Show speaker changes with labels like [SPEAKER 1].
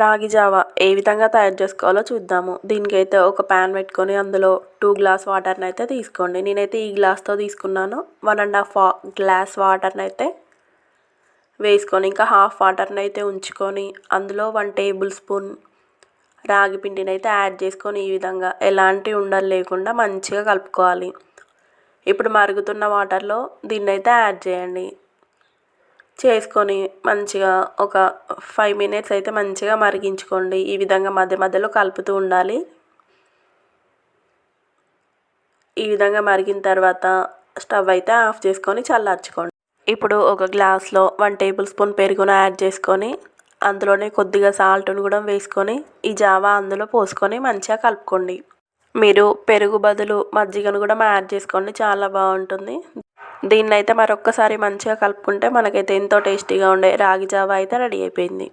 [SPEAKER 1] రాగి జావా ఏ విధంగా తయారు చేసుకోవాలో చూద్దాము. దీనికైతే ఒక ప్యాన్ పెట్టుకొని అందులో టూ గ్లాస్ వాటర్ని అయితే తీసుకోండి. నేనైతే ఈ గ్లాస్తో తీసుకున్నాను. వన్ అండ్ హాఫ్ గ్లాస్ వాటర్ని అయితే వేసుకొని ఇంకా హాఫ్ వాటర్ని అయితే ఉంచుకొని అందులో వన్ టేబుల్ స్పూన్ రాగి పిండిని అయితే యాడ్ చేసుకొని ఈ విధంగా ఎలాంటి ఉండలు లేకుండా మంచిగా కలుపుకోవాలి. ఇప్పుడు మరుగుతున్న వాటర్లో దీన్ని అయితే యాడ్ చేయండి. చేసుకొని మంచిగా ఒక ఫైవ్ మినిట్స్ అయితే మంచిగా మరిగించుకోండి. ఈ విధంగా మధ్య మధ్యలో కలుపుతూ ఉండాలి. ఈ విధంగా మరిగిన తర్వాత స్టవ్ అయితే ఆఫ్ చేసుకొని చల్లార్చుకోండి. ఇప్పుడు ఒక గ్లాస్లో వన్ టేబుల్ స్పూన్ పెరుగును యాడ్ చేసుకొని అందులోనే కొద్దిగా సాల్ట్ను కూడా వేసుకొని ఈ జావా అందులో పోసుకొని మంచిగా కలుపుకోండి. మీరు పెరుగు బదులు మజ్జిగను కూడా యాడ్ చేసుకోండి. చాలా బాగుంటుంది. దీన్నైతే మరొక్కసారి మంచిగా కలుపుకుంటే మనకైతే ఎంతో టేస్టీగా ఉండే రాగి జావా అయితే రెడీ అయిపోయింది.